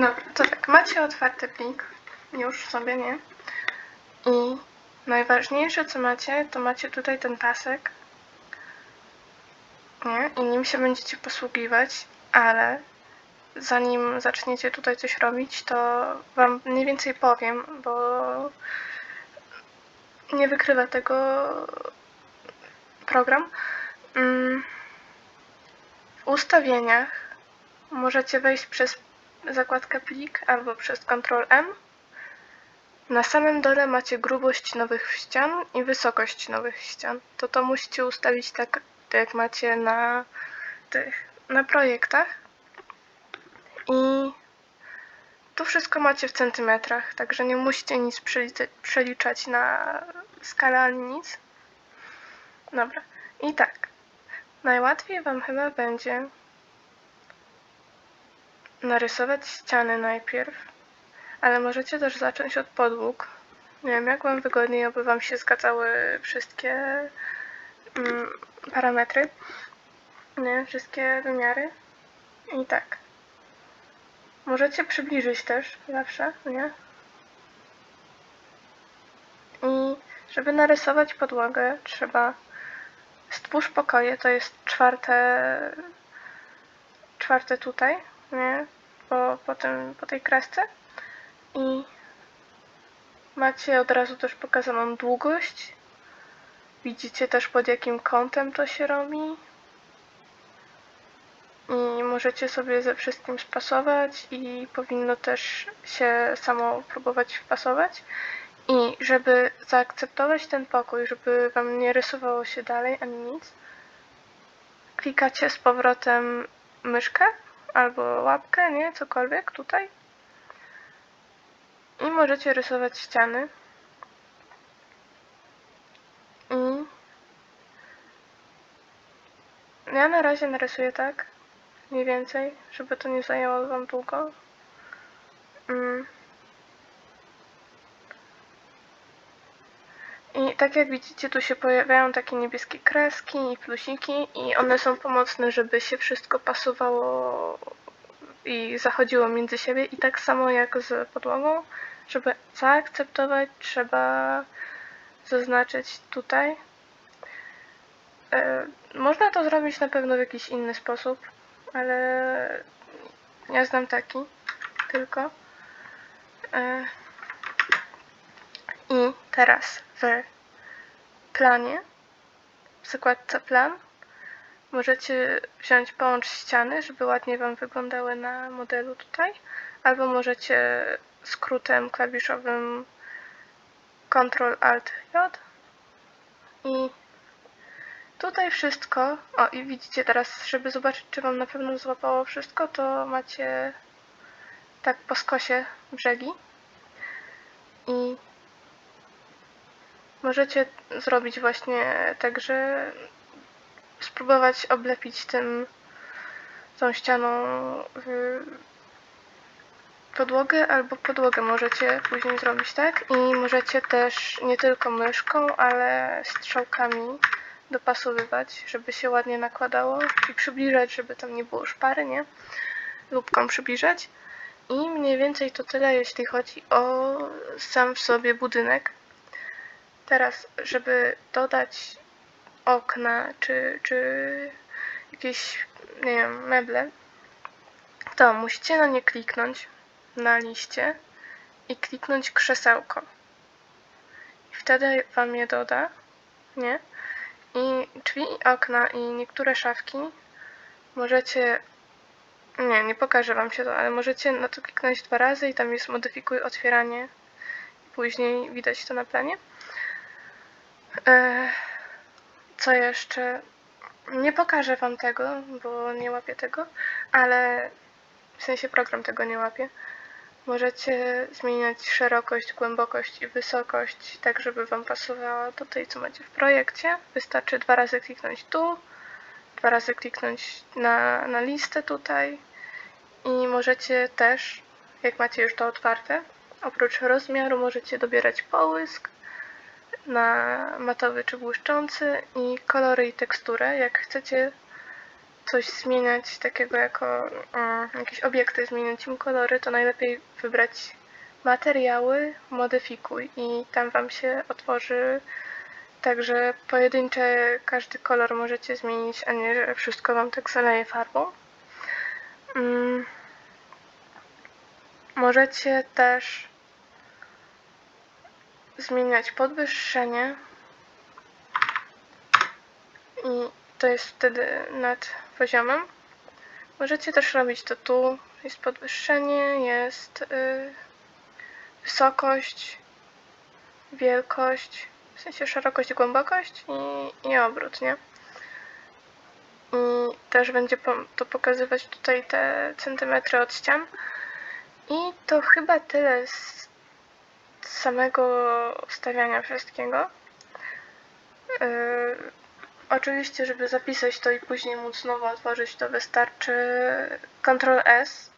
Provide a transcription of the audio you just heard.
Dobra, to tak, macie otwarty plik, już sobie, nie? I najważniejsze co macie, to macie tutaj ten pasek, nie? I nim się będziecie posługiwać, ale zanim zaczniecie tutaj coś robić, to wam mniej więcej powiem, bo nie wykrywa tego program. Mm, W ustawieniach możecie wejść przez zakładkę plik albo przez Ctrl M. Na samym dole macie grubość nowych ścian i wysokość nowych ścian. To to musicie ustawić tak, jak macie na tych, na projektach. I tu wszystko macie w centymetrach, także nie musicie nic przeliczać na skalę ani nic. Dobra. I tak. Najłatwiej Wam chyba będzie narysować ściany najpierw, ale możecie też zacząć od podłóg. Nie wiem, jak Wam wygodniej, aby Wam się zgadzały wszystkie mm, parametry, nie, wszystkie wymiary. I tak. Możecie przybliżyć też zawsze, nie? I żeby narysować podłogę, trzeba stwórz pokoje, to jest czwarte, czwarte tutaj, nie? Po, po, tym, po tej kresce. I macie od razu też pokazaną długość. Widzicie też pod jakim kątem to się robi. I możecie sobie ze wszystkim spasować i powinno też się samo próbować wpasować. I żeby zaakceptować ten pokój, żeby wam nie rysowało się dalej ani nic, klikacie z powrotem myszkę albo łapkę, nie? Cokolwiek tutaj. I możecie rysować ściany. I ja na razie narysuję tak, mniej więcej, żeby to nie zajęło wam długo. Mm. I tak jak widzicie, tu się pojawiają takie niebieskie kreski i plusiki i one są pomocne, żeby się wszystko pasowało i zachodziło między siebie. I tak samo jak z podłogą, żeby zaakceptować, trzeba zaznaczyć tutaj. E, Można to zrobić na pewno w jakiś inny sposób, ale ja znam taki tylko. E, I teraz w planie, w zakładce plan, możecie wziąć połącz ściany, żeby ładnie Wam wyglądały na modelu tutaj, albo możecie skrótem klawiszowym Ctrl Alt J i tutaj wszystko, o i widzicie teraz, żeby zobaczyć czy Wam na pewno złapało wszystko, to macie tak po skosie brzegi. I możecie zrobić właśnie tak, że spróbować oblepić tym tą ścianą y, podłogę albo podłogę możecie później zrobić tak i możecie też nie tylko myszką, ale strzałkami dopasowywać, żeby się ładnie nakładało i przybliżać, żeby tam nie było szpary, nie? Lubką przybliżać. I mniej więcej to tyle, jeśli chodzi o sam w sobie budynek. Teraz, żeby dodać okna czy, czy jakieś, nie wiem, meble, to musicie na nie kliknąć na liście i kliknąć krzesełko. I wtedy wam je doda, nie? I drzwi i okna i niektóre szafki możecie nie, nie pokażę wam się to, ale możecie na to kliknąć dwa razy i tam jest modyfikuj otwieranie. Później widać to na planie. E, Co jeszcze? Nie pokażę wam tego, bo nie łapię tego, ale w sensie program tego nie łapie. Możecie zmieniać szerokość, głębokość i wysokość, tak żeby wam pasowała do tej, co macie w projekcie. Wystarczy dwa razy kliknąć tu, dwa razy kliknąć na, na listę tutaj i możecie też, jak macie już to otwarte, oprócz rozmiaru możecie dobierać połysk na matowy czy błyszczący i kolory i teksturę. Jak chcecie coś zmieniać, takiego jako mm, jakieś obiekty, zmieniać im kolory, to najlepiej wybrać materiały, modyfikuj i tam Wam się otworzy Także pojedyncze każdy kolor możecie zmienić, a nie, że wszystko Wam tak zaleje farbą. Mm. Możecie też zmieniać podwyższenie i to jest wtedy nad poziomem. Możecie też robić to tu. Jest podwyższenie, jest y, wysokość, wielkość, w sensie szerokość, głębokość i, i obrót, nie? I też będzie to pokazywać tutaj te centymetry od ścian. I to chyba tyle z samego ustawiania wszystkiego. Yy, oczywiście, żeby zapisać to i później móc znowu otworzyć, to wystarczy Ctrl S